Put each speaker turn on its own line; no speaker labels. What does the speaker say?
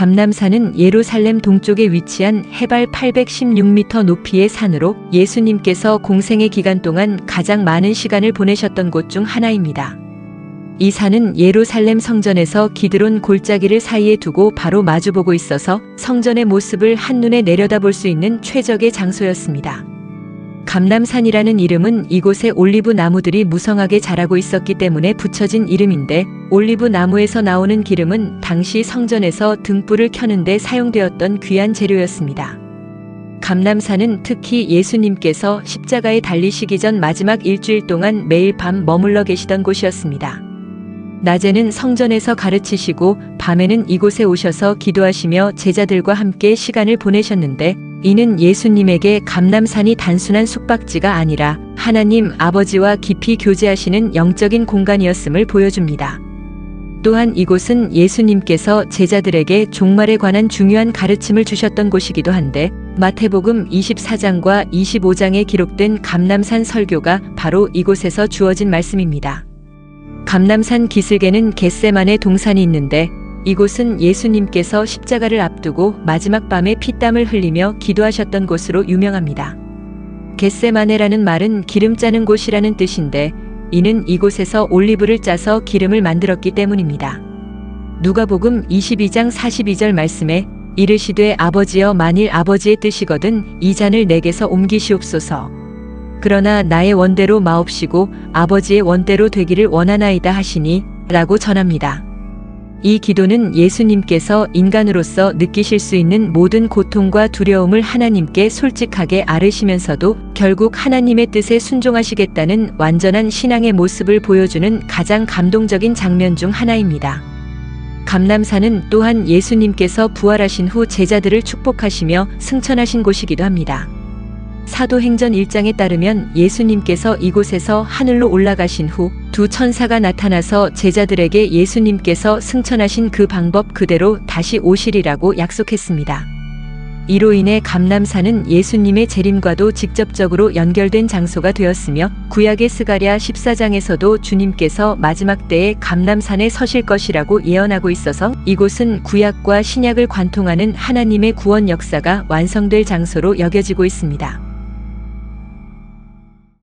감남산은 예루살렘 동쪽에 위치한 해발 816m 높이의 산으로 예수님께서 공생의 기간 동안 가장 많은 시간을 보내셨던 곳 중 하나입니다. 이 산은 예루살렘 성전에서 기드론 골짜기를 사이에 두고 바로 마주보고 있어서 성전의 모습을 한눈에 내려다볼 수 있는 최적의 장소였습니다. 감남산이라는 이름은 이곳에 올리브 나무들이 무성하게 자라고 있었기 때문에 붙여진 이름인데 올리브 나무에서 나오는 기름은 당시 성전에서 등불을 켜는데 사용되었던 귀한 재료였습니다. 감남산은 특히 예수님께서 십자가에 달리시기 전 마지막 일주일 동안 매일 밤 머물러 계시던 곳이었습니다. 낮에는 성전에서 가르치시고 밤에는 이곳에 오셔서 기도하시며 제자들과 함께 시간을 보내셨는데 이는 예수님에게 감남산이 단순한 숙박지가 아니라 하나님 아버지와 깊이 교제하시는 영적인 공간이었음을 보여줍니다. 또한 이곳은 예수님께서 제자들에게 종말에 관한 중요한 가르침을 주셨던 곳이기도 한데 마태복음 24장과 25장에 기록된 감남산 설교가 바로 이곳에서 주어진 말씀입니다. 감남산 기슭에는 겟세만의 동산이 있는데 이곳은 예수님께서 십자가를 앞두고 마지막 밤에 피땀을 흘리며 기도하셨던 곳으로 유명합니다. 겟세마네라는 말은 기름 짜는 곳이라는 뜻인데 이는 이곳에서 올리브를 짜서 기름을 만들었기 때문입니다. 누가복음 22장 42절 말씀에 이르시되 아버지여 만일 아버지의 뜻이거든 이 잔을 내게서 옮기시옵소서. 그러나 나의 원대로 마옵시고 아버지의 원대로 되기를 원하나이다 하시니 라고 전합니다. 이 기도는 예수님께서 인간으로서 느끼실 수 있는 모든 고통과 두려움을 하나님께 솔직하게 아르시면서도 결국 하나님의 뜻에 순종하시겠다는 완전한 신앙의 모습을 보여주는 가장 감동적인 장면 중 하나입니다. 감남산은 또한 예수님께서 부활하신 후 제자들을 축복하시며 승천하신 곳이기도 합니다. 사도행전 1장에 따르면 예수님께서 이곳에서 하늘로 올라가신 후 두 천사가 나타나서 제자들에게 예수님께서 승천하신 그 방법 그대로 다시 오시리라고 약속했습니다. 이로 인해 감남산은 예수님의 재림과도 직접적으로 연결된 장소가 되었으며 구약의 스가랴 14장에서도 주님께서 마지막 때에 감남산에 서실 것이라고 예언하고 있어서 이곳은 구약과 신약을 관통하는 하나님의 구원 역사가 완성될 장소로 여겨지고 있습니다.